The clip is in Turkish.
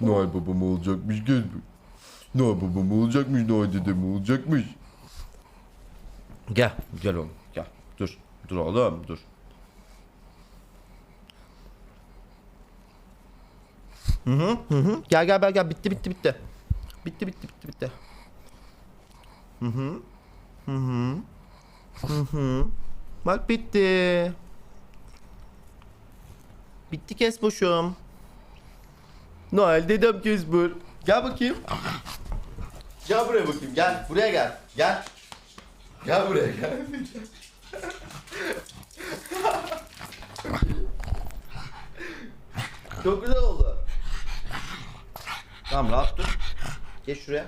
Noel babam olacakmış gel. Noel babam olacakmış Noel dedem olacakmış. Gel gel oğlum gel. Dur dur oğlum dur. Hı hı hı hı. Gel gel gel gel bitti bitti bitti. Bitti bitti bitti bitti. Hı hı. Hı hı. Hı hı. Bak bitti. Bitti kes boşum. Noel dedem Kesbur. Gel bakayım. Gel buraya bakayım. Gel. Buraya gel. Gel. Gel buraya gel. Çok güzel oldu. Tamam rahat dur. Geç şuraya.